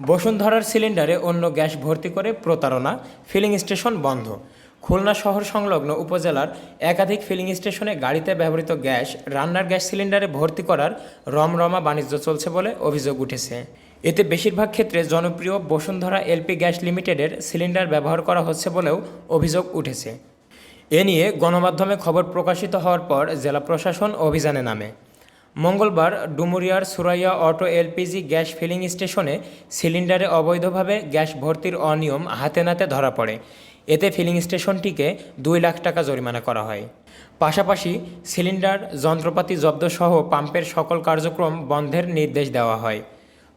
বসুন্ধরার সিলিন্ডারে অন্য গ্যাস ভর্তি করে প্রতারণা, ফিলিং স্টেশন বন্ধ। খুলনা শহর সংলগ্ন উপজেলার একাধিক ফিলিং স্টেশনে গাড়িতে ব্যবহৃত গ্যাস, রান্নার গ্যাস সিলিন্ডারে ভর্তি করার রমরমা বাণিজ্য চলছে বলে অভিযোগ উঠেছে। এতে বেশিরভাগ ক্ষেত্রে জনপ্রিয় বসুন্ধরা এলপি গ্যাস লিমিটেডের সিলিন্ডার ব্যবহার করা হচ্ছে বলেও অভিযোগ উঠেছে। এ নিয়ে গণমাধ্যমে খবর প্রকাশিত হওয়ার পর জেলা প্রশাসন অভিযানে নামে। মঙ্গলবার ডুমুরিয়ার Suraiya auto LPG gas filling স্টেশনে সিলিন্ডারে অবৈধভাবে গ্যাস ভর্তির অনিয়ম হাতে নাতে ধরা পড়ে। এতে ফিলিং স্টেশনটিকে দুই লাখ টাকা জরিমানা করা হয়। পাশাপাশি সিলিন্ডার, যন্ত্রপাতি জব্দসহ পাম্পের সকল কার্যক্রম বন্ধের নির্দেশ দেওয়া হয়।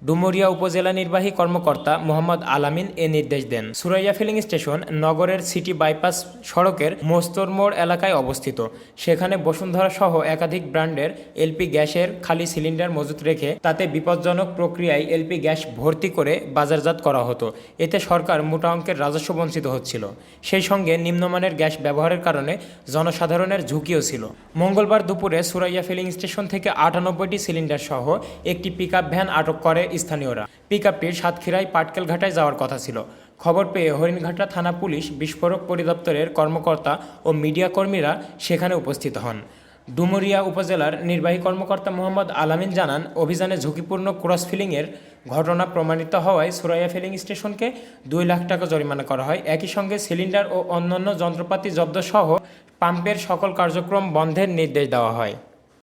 ডুমুরিয়া উপজেলা নির্বাহী কর্মকর্তা মোহাম্মদ আলামিন এ নির্দেশ দেন। সুরাইয়া ফিলিং স্টেশন নগরের সিটি বাইপাস সড়কের মোস্তর মোড় এলাকায় অবস্থিত। সেখানে বসুন্ধরা সহ একাধিক ব্র্যান্ডের এলপি গ্যাসের খালি সিলিন্ডার মজুত রেখে তাতে বিপজ্জনক প্রক্রিয়ায় এলপি গ্যাস ভর্তি করে বাজারজাত করা হতো। এতে সরকার মোটা অঙ্কের রাজস্ব বঞ্চিত হচ্ছিল। সেই সঙ্গে নিম্নমানের গ্যাস ব্যবহারের কারণে জনসাধারণের ঝুঁকিও ছিল। মঙ্গলবার দুপুরে সুরাইয়া ফিলিং স্টেশন থেকে আটানব্বইটি সিলিন্ডার সহ একটি পিকআপ ভ্যান আটক করে স্থানীয়রা। পিক পিকআপটির সাতক্ষীরায় পাটকেল ঘাটায় যাওয়ার কথা ছিল। খবর পেয়ে হরিণঘাটা থানা পুলিশ, বিস্ফোরক পরিদপ্তরের কর্মকর্তা ও মিডিয়া কর্মীরা সেখানে উপস্থিত হন। ডুমুরিয়া উপজেলার নির্বাহী কর্মকর্তা মোহাম্মদ আলামিন জানান, অভিযানে ঝুঁকিপূর্ণ ক্রস ফিলিংয়ের ঘটনা প্রমাণিত হওয়ায় সুরাইয়া ফিলিং স্টেশনকে দুই লাখ টাকা জরিমানা করা হয়। একই সঙ্গে সিলিন্ডার ও অন্যান্য যন্ত্রপাতি জব্দ সহ পাম্পের সকল কার্যক্রম বন্ধের নির্দেশ দেওয়া হয়।